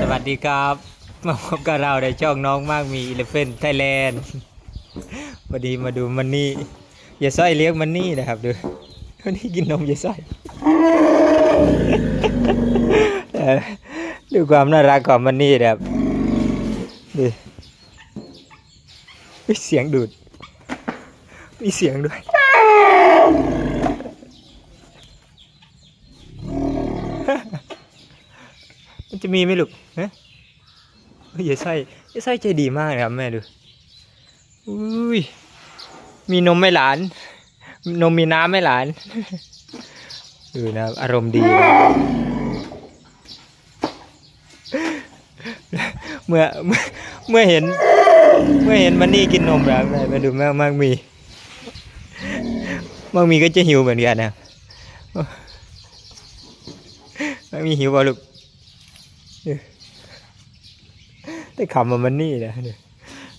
สวัสดีครับมาพบกับเราในช่องน้องมากมี e เลฟเฟนไทยแลนด์วันนี้มาดูมันนี่อย่าสร้อยเลี้ยงมันนี่นะครับดูวันนี้กินนมอย่าสร้อยดูความน่ารักของมันนี่นะครับดูเสียงดูดมีเสียงด้วย มันจะมีไหมลูกเฮ้ยยายไส้ยายไส้ใจดีมากเลยครับแม่ดูอุ้ยมีนมไม่หลาน นมมีน้ำไม่หลานดูนะครับอารมณ์ดีนะเมื่อเมื่อเห็น เมื่อเห็นมันนี่กินนมแล้วแม่มาดูแม่มากมีมากมีก็จะหิวเหมือนกันนะมากมีหิวเปล่ลูก ได้ขำมามันนี่นะเนี่ย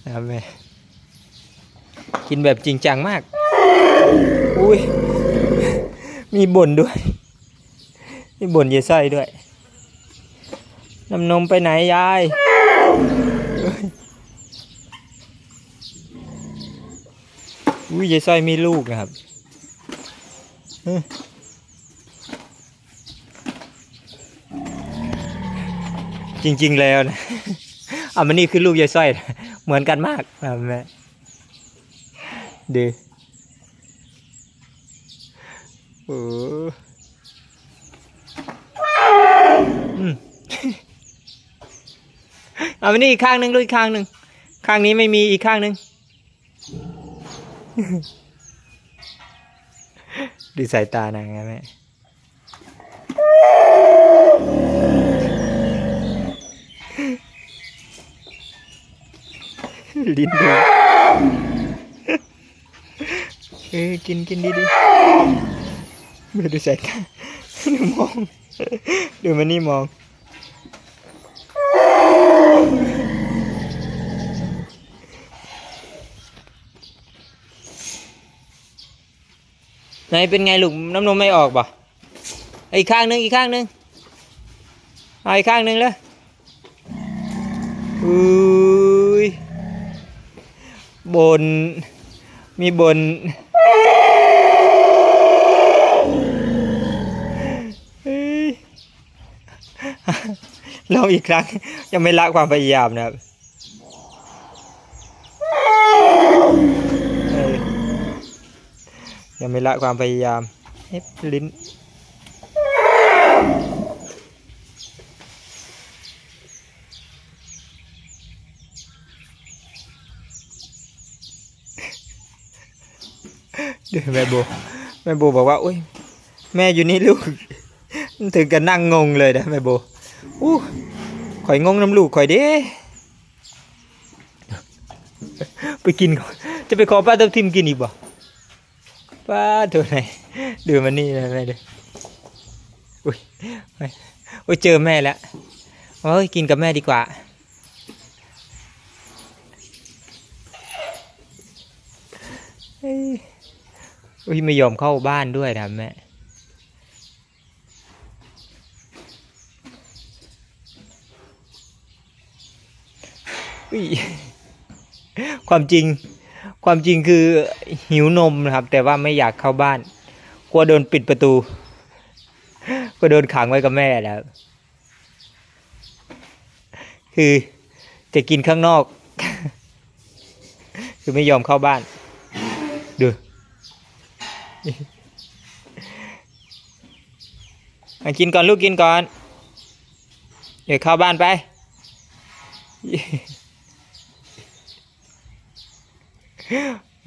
นะแม่กินแบบจริงจังมาก อุ้ย มีบ่นด้วย มีบ่นเยายไส้ด้วย น้ำนมไปไหนยาย อุ้ยเยายไส้มีลูกนะครับเอ้ย จริง ๆ แล้วนะอะมันนี่คือลูกยายสร้อยเหมือนกันมากนะแม่ดูโอ้อืมเอามันนี่อีกข้างหนึ่งลูกอีกข้างหนึ่งข้างนี้ไม่มีอีกข้างหนึ่งดูสายตานางไงแม่ ลิ้นดูเออกินกินดีดีๆดูดูสายตาดูมองดูมันนี่มองไหนเป็นไงลูกน้ำนมไม่ออกบ่อีกข้างหนึงอีกข้างหนึงเอาอีกข้างหนึงเลยอุ้ย บน มีบนเฮ้ยลองอีกครั้ง ยังไม่ละความพยายามนะครับยังไม่ละความพยายามเฮ้ลิ้น เดี๋ยว แม่โบแม่โบบอกว่าอุ้ยแม่อยู่นี่ลูกถึงกับนั่งงงเลยนะแม่โบอู้ข่อยงงน้ำลูกข่อยเด้ไปกินจะไปขอป้าทับทิมกินอีกบ่ป้าตัวไหนดูมันนี่นะแม่เด้ออุ้ยอุ้ยเจอแม่แล้วโอ้ยกินกับแม่ดีกว่าเฮ้ อุ้ยไม่ยอมเข้าบ้านด้วยนะแม่อุ้ยความจริง ความจริงคือหิวนมนะครับ แต่ว่าไม่อยากเข้าบ้านกลัวโดนปิดประตูกลัวโดนขังไว้กับแม่แล้ว คือจะกินข้างนอก คือไม่ยอมเข้าบ้าน ดู กินก่อนลูกกินก่อน เดี๋ยวเข้าบ้านไป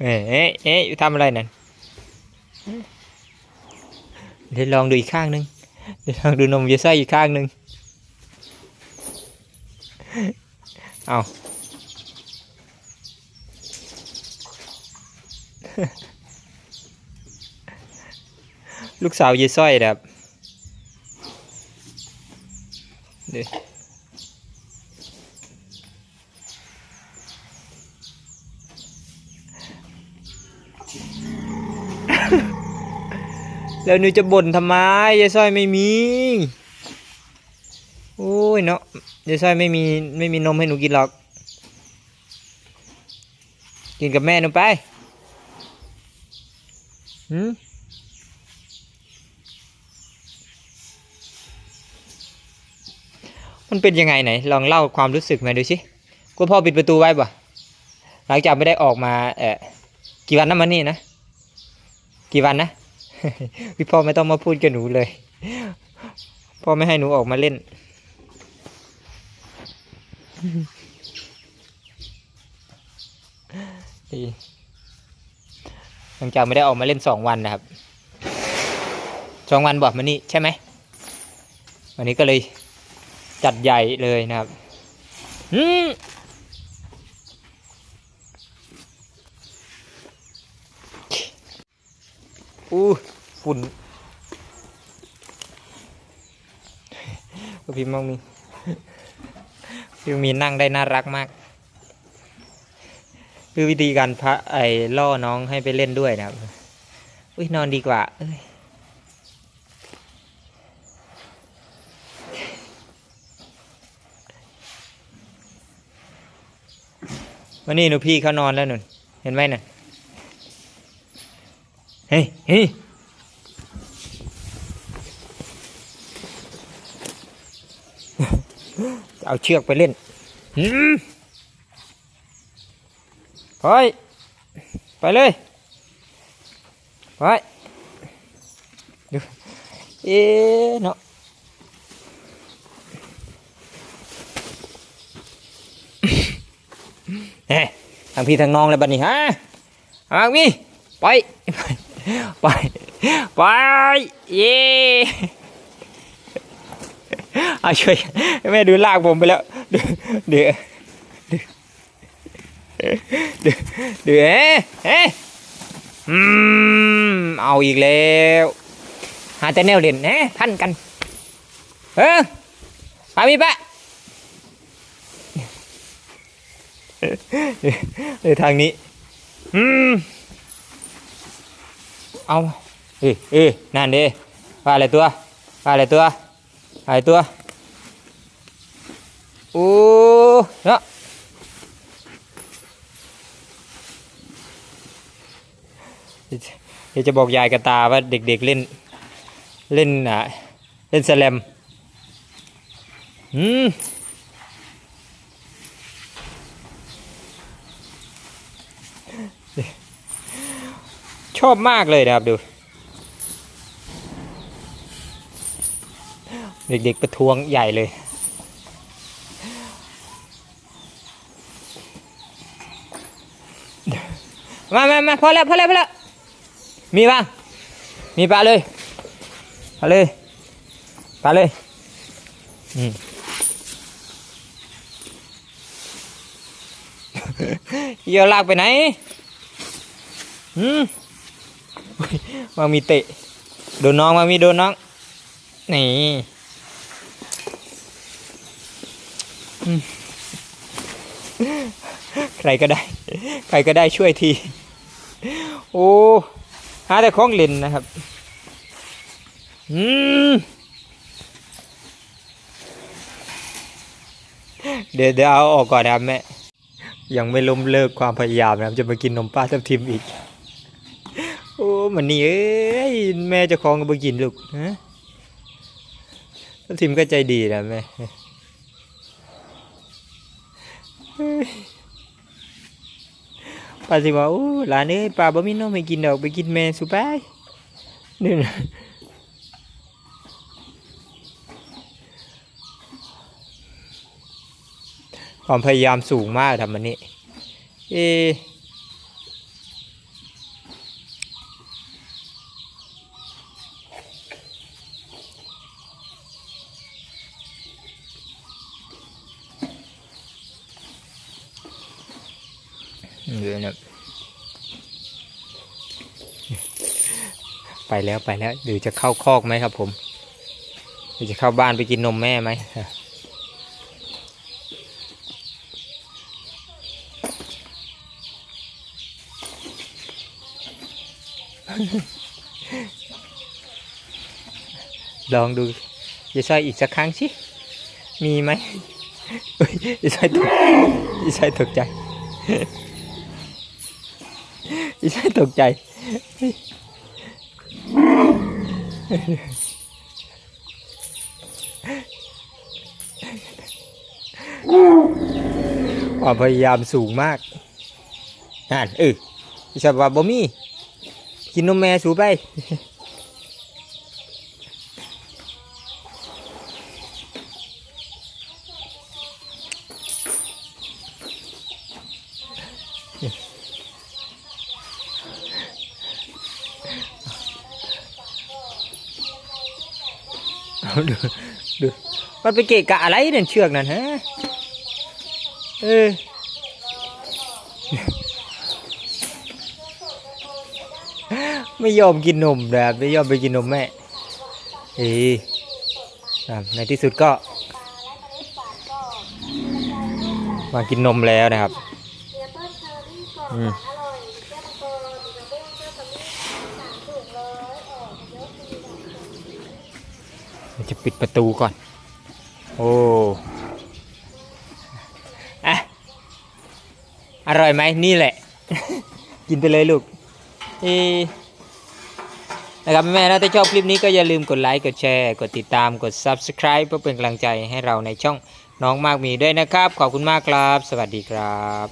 เอ๊ะเอ๊ะเอ๊ะทำอะไรนั่น เดี๋ยวลองดูอีกข้างหนึ่งเดี๋ยวลองดูนมเยไส้อีกข้างหนึ่งเอา ลูกสาวเยายสร้อยนะครับเดี๋ยวแล้วหนูจะบ่นทำไมยายสร้อยไม่มีโอ้ยเนาะเดี๋ยวซอยไม่มีไม่มีนมให้หนูกินหรอก กินกับแม่หนูไปหืม มันเป็นยังไงไหน ลองเล่าความรู้สึกมาดูสิกูพ่อปิดประตูไว้ป่หลังจากไม่ได้ออกมาเออกี่วันนะมันนี่นะ กี่วันนะพี่พ่อไม่ต้องมาพูดกับหนูเลย พ่อไม่ให้หนูออกมาเล่น ดีหลังจากไม่ได้ออกมาเล่นสองวันนะครับสองวันบอกมานี่ใช่ไหมวันนี้ก็เลย จัดใหญ่เลยนะครับอืมอู้ฝุ่นพี่มังมีพี่มีนั่งได้น่ารักมาก คือวิธีการพระไอ้ล่อน้องให้ไปเล่นด้วยนะครับ อุ้ยนอนดีกว่า เอ้ย วันนี้หนูพี่เขานอนแล้วหนุนเห็นไหมน่ะเฮ้ยเฮ้ยจะเอาเชือกไปเล่นหืมไปไปเลยไปดูเอ๊ะเนาะ ฮ้ทางพี่ทางน้องเลยบัดนี้ฮะทางพี่ไปไปไปเย้เอาช่วยแม่ดูลากผมไปแล้วเดี๋ยวเดี๋ยวเดือเดือเอ๊อืมเอาอีกแล้วหาแต่แนวเด่นเอ๊ะพันกัน เออพามีปะ เดี๋ยทางนี้ อืม เอา เอ้ยเอ้ยนั่นเด้ว่าอะไรตัวว่าอะไรตัวอะไรตัว โอ้เนาะเดี๋ยวจะบอกยายกับตาว่าเด็กๆเล่น เล่นอะ เล่นสลมอืม ชอบมากเลยนะครับดู เด็กๆประท้วงใหญ่เลย มามามาพอแล้วพอแล้วพอแล้ว มีบ้างมีปลาเลยปลาเลยปลาเลย อืมเยี่ยวลากไปไหน อืม มามีเตะ โดนน้องมามีโดนน้อง นี่ใครก็ได้ ใครก็ได้ช่วยที โอ้หาแต่ของเล่นนะครับ อืมเดี๋ยวเดี๋ยวเอาออกก่อนนะครับแม่ ยังไม่ล้มเลิกความพยายามนะครับ จะมากินนมป้าทับทิมอีก มันนี่เอ้ยแม่จะคลองก็มากินลูกฮะทิมก็ใจดีนะแม่ป้าสิว่าโอ้หลานเอ้ยป้าบ่มีนมให้กินดอกไปกินแม่สุไปนี่นะความพยายามสูงมากทำมันนี้เอ เดี๋ยวนะไปแล้วไปแล้วเดี๋ยวจะเข้าคอกไหมครับผมเดี๋ยวจะเข้าบ้านไปกินนมแม่ไหมลองดูจะใส่อีกสักครั้งสิ มีไหมเฮ้ยอีชายตกอีชายตกใจ อีชายตกใจ ความพยายามสูงมากนั่นเอออีชายบอกว่าบ่มี กินนมแม่สูไป ดูดูมันไปเกะกะอะไรเนี่ยเชือกนั่นฮะเออไม่ยอมกินนมแบบไม่ยอมไปกินนมแม่เอ้ยครับในที่สุดก็ มากินนมแล้วนะครับ อืม ปิดประตูก่อน โอ้อะอร่อยไหมนี่แหละ กินไปเลยลูกเอะนะครับแม่ๆถ้าชอบคลิปนี้ก็อย่าลืมกดไลค์ กดแชร์ กดติดตาม กด Subscribe เพื่อเป็นกำลังใจให้เราในช่องน้องมากมีด้วยนะครับ ขอบคุณมากครับ สวัสดีครับ